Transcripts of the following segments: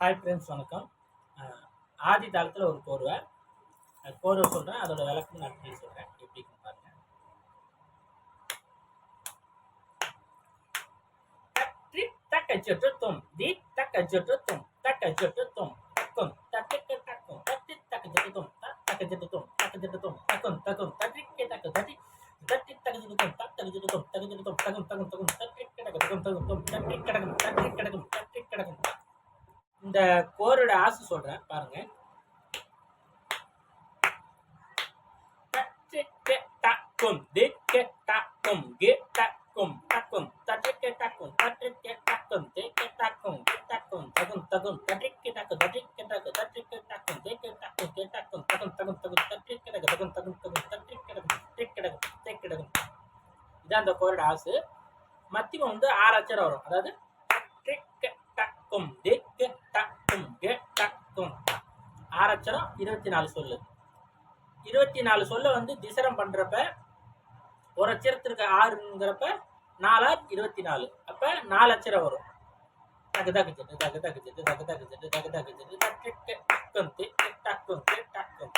Hi friends வணக்கம். ஆதி தாளத்தில் ஒரு கோர்வை. அது கோர்வை சொல்கிறேன் அதோட விளக்கம் நான் எப்படி சொல்கிறேன் எப்படி பாருங்க. தட்டி தக்க ஜொட்டு தி தக்க ஜொட்டு தக்க ஜொட்டு தக்கும். தட்டிக்கு தக்கும். தட்டி தக்க ஜொட்டு தும். தக்க ஜொட்டு தக்க ஜொட்டு தக்கும் தக்கும். தட்டிக்கு தக்க தட்டி. தட்டி தக்க ஜொட்டு தும். தக்க ஜொட்டு தும். தக்க ஜொட்டு தகும் தகும் தகும் தட்டி கிடக்கு தகும் தகும் தும் தட்டி கிடக்கும் தட்டி கிடக்கும் தட்டி கிடக்கும் இந்த கோரோட ஆசை சொல்றேன் பாருங்க. தட்டிக்கு தக்கும் திக்கு தக்கும் கி தக்கும் தக்கும் தட்டிக்கு தக்கும் தட்டிக்கு தக்கும் திக்கு தக்கும் கி தக்கும் தகும் தகும் தட்டிக்கு தக்கும் தட்டிக்கு தக்கும் தட்டிக்கு தக்கும் திக்கு தக்கும் கி தக்கும் தகும் தகும் தகும் தட்டிக்கு தக்கும் தகும் தகும் தகும் தட்டிக்கு தக்கும் திக்கு தக்கும் திக்கு இதான் அந்த கோரோட ஆசு மத்தியம் வந்து ஆறு அச்சரம் வரும் அதாவது திக்கு டக்கும் திக்கு தக்கும் கி ஆறு இருபத்தி நாலு சொல்லு இருபத்தி நாலு சொல்ல வந்து திசரம் பண்றப்ப ஒரு அச்சரத்திற்கு ஆறுங்கிறப்ப நாலா இருபத்தி நாலு அப்ப நாலு அச்சரம் வரும் தக்கு தக்கு ஜெட்டு தக்கு தக்கு ஜெட்டு தக்கு தக்கு ஜெட்டு தக்கு தகு ஜெட்டு தக்கு டக்கும் டக்கும் டக்கும்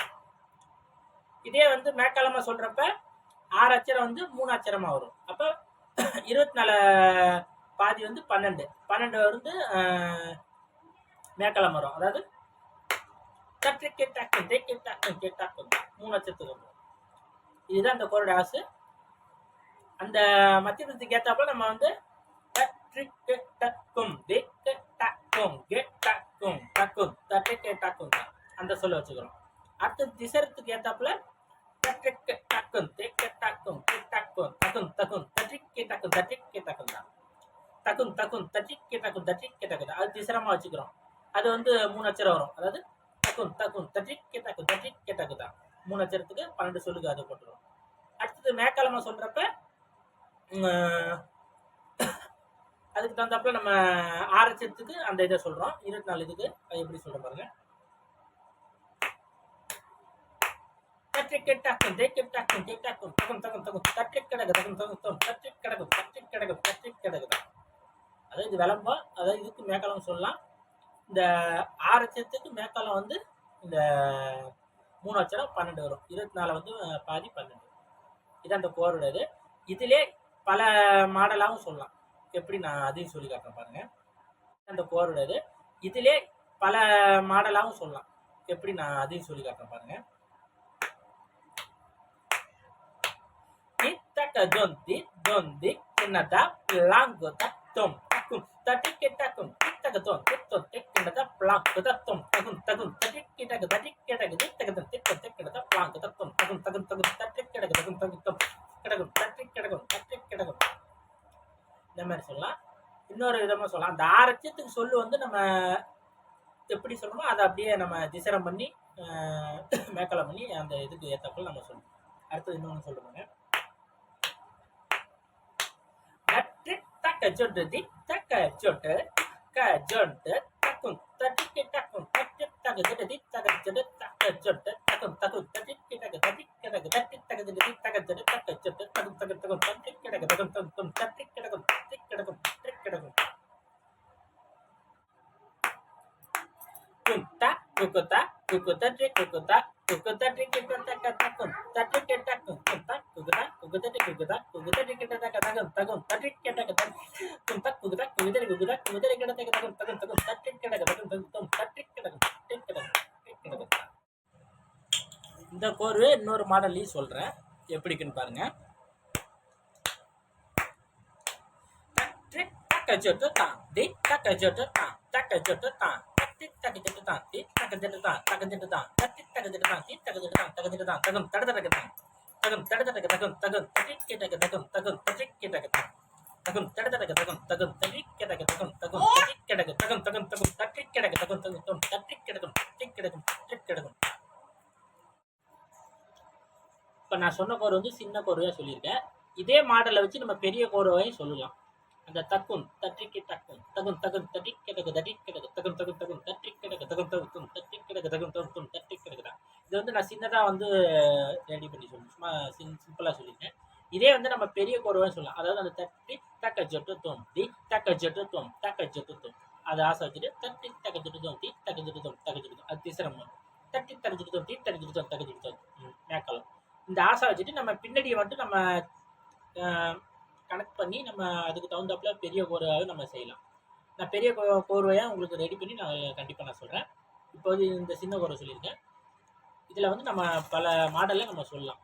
இதே வந்து மேக்காலமா சொல்றப்ப ஆறு அச்சரம் வந்து மூணு அச்சரமா வரும் அப்ப இருபத்தி நாலு பாதி வந்து பன்னெண்டு பன்னெண்டு வந்து மேக்கல மரம். அதாவது தட்டிக்கு டக்கும் திக்கு டக்கும் கே டக்கும் மூணு அச்சத்துக்கு வரும் இதுதான் அந்த கோரோட ஆசு. அந்த மத்தியத்துக்கு ஏற்றாப்புல நம்ம வந்து தட்டிக்கு டக்கும் திக்கு டக்கும் கே டக்கும் டக்கும் தட்டிக்கு டக்கும் அந்த சொல்ல வச்சுக்கிறோம். அடுத்து திசரத்துக்கு ஏற்றாப்புல தட்டிக்கு டக்கும் திக்கு டக்கும் கி டக்கும் தக்கும் தக்கும் தட்டிக்கு டக்கும் தட்டிக்கு டக்கும் தான். தக்கும் தக்கும் தட்டிக்கு டக்கும் தட்டிக்கு டக்கும் அது திசரமாக வச்சுக்கிறோம். அது வந்து மூணு அச்சரம் வரும். அதாவது தக்கும் தக்கும் தட்டிக்கு டக்கும் தட்டிக்கு டக்கு தான். மூணு அச்சரத்துக்கு பன்னெண்டு சொல்லுக்கு அதை போட்டுரும். அடுத்தது மேக்காலமா சொல்கிறப்ப அதுக்கு தகுந்தாப்புல நம்ம ஆறு அச்சரத்துக்கு அந்த இதை சொல்கிறோம் இருபத்தி நாலு இதுக்கு அது எப்படி சொல்றோம் பாருங்க. தட்டி கெட்டாக்கும் தே கெட்டாக்கும் கெட்டாக்கும் தகும் தகும் தகும் தட்டி கிடக்கு தகும் தகும் தகும் தட்டி கிடக்கும் தட்டி கிடக்கும் தட்டி கிடக்கு அதாவது இது விளம்பம் அதாவது இதுக்கு மேக்காலம் சொல்லலாம். இந்த ஆறு லட்சத்துக்கு மேற்காலம் வந்து இந்த மூணு லட்சம் பன்னெண்டு வரும். இருபத்தி நாலு வந்து பாதி பன்னெண்டு. இது அந்த கோரோட இது இதிலே பல மாடலாகவும் சொல்லலாம். எப்படி நான் அதையும் சொல்லி காட்டுறேன் பாருங்க. அந்த கோரோட இது இதிலே பல மாடலாகவும் சொல்லலாம். எப்படி நான் அதையும் சொல்லி காட்டுறேன் பாருங்க. Titaka dondi dondi kinada plango da த டிக்கி டக்கும் டிக்ககத்தோம் தித்தோம் டிக்கிண்டத பிளாக்கு தத்தும் தகும் தகும் த டிக்கி டகு த டிக்கி டகு தித்தகத்தம் தித்தம் திக்கிண்டத பிளாக்கு தத்தும் தகும் தகும் தகும் த தகும் தகுத்தம் கிடகும் த டிக்கி கிடகும் த இந்த மாதிரி சொல்லலாம் இன்னொரு விதமாக சொல்லலாம் அந்த ஆரட்சியத்துக்கு சொல்லு வந்து நம்ம எப்படி சொல்லணுமோ அதை அப்படியே நம்ம திசரம் பண்ணி மேக்கலம் பண்ணி அந்த இதுக்கு ஏற்றப்பல் நம்ம சொல்லணும் அடுத்தது இன்னொன்று சொல்லுவாங்க நட்டு தக்க ஜொட்டு தி தக்க ஜொட்டு க ஜொட்டு தக்கும் தட்டிக்கு டக்கும் தட்டி தக ஜொட்டு தி தக ஜொட்டு தக்க ஜொட்டு தக்கும் தக்கும் தட்டிக்கு டக தட்டி கிடக்கு தட்டி தக ஜொட்டு தி தக ஜொட்டு தக்க ஜொட்டு தகும் தகு தகும் தட்டி கிடக்கு தகும் தகும் தகும் தட்டி கிடக்கும் தட்டி கிடக்கும் தட்டி கிடக்கும் குந்தா குக்குத்தா குக்குத்தா ட்ரி குக்குத்தா குக்குத்தா ட்ரி கிட்ட தக்க தக்கும் இந்த கோர்வை இன்னொரு மாடல்லையும் சொல்றேன் எப்படிக்குன்னு பாருங்க தக்க ஜொட்டு தான் தி தக்க தான் தக்க ஜொட்டு தான் தக்க தான் தி தக்க ஜொட்டு தான் தக்க ஜொட்டு தான் தட்டி தக்க ஜொட்டு தான் தி தக்க தான் தக்க தான் தட தடக்க தான் தகும் தட தடக்க தகும் தகும் தட்டி கிட்டக்க தகம் தகும் தட்டி கிட்டக்க தான் தட தட்டி தட்டி தட்டி தட்டி கிடக்கும் தட்டி கிடக்கும் தட்டி கிடக்கும் இப்போ நான் சொன்ன கோர் வந்து சின்ன கோர்வையாக சொல்லியிருக்கேன். இதே மாடலை வச்சு நம்ம பெரிய கோர்வையும் சொல்லலாம். அந்த தக்கும் தட்டிக்கு தக்கும் தகும் தகும் தட்டி கிடக்கு தட்டி கிடக்கு தகும் தகும் தகும் தட்டி கிடக்கு தகும் தகுத்தும் தட்டி கிடக்கு தகும் தகுத்தும் தட்டி கிடக்குதான் இது வந்து நான் சின்னதாக வந்து ரெடி பண்ணி சொல்லணும். சும்மா சிம் சிம்பிளாக சொல்லியிருக்கேன் இதே வந்து நம்ம பெரிய குறவன் சொல்லலாம். அதாவது அந்த தட்டி தக்க ஜட்டு தோம். தி தக்க ஜட்டு தோம். தக்க ஜட்டு தோம். அதை ஆசை வச்சுட்டு தட்டி தக்க ஜட்டு தோம். தி தகஜிடுதோம் தகஜிடுதோம் அது திசரம்மா தட்டி தகஜிடுதோம் தி தகஜிடுதோம் தகஜிடுதோம் மேக்காலம் இந்த ஆசை வச்சுட்டு நம்ம பின்னாடியை மட்டும் நம்ம கனெக்ட் பண்ணி நம்ம அதுக்கு தகுந்தாப்புல பெரிய கோர்வையாக நம்ம செய்யலாம். நான் பெரிய கோ- உங்களுக்கு ரெடி பண்ணி நான் கண்டிப்பாக நான் சொல்கிறேன் இப்போ வந்து இந்த சின்ன கோர்வை சொல்லியிருக்கேன். இதில் வந்து நம்ம பல மாடலில் நம்ம சொல்லலாம்.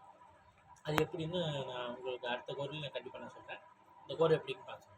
அது எப்படின்னு நான் உங்களுக்கு அடுத்த கோர்வையில் நான் கண்டிப்பாக நான் சொல்கிறேன் இந்த கோர்வை எப்படின்னு பார்த்து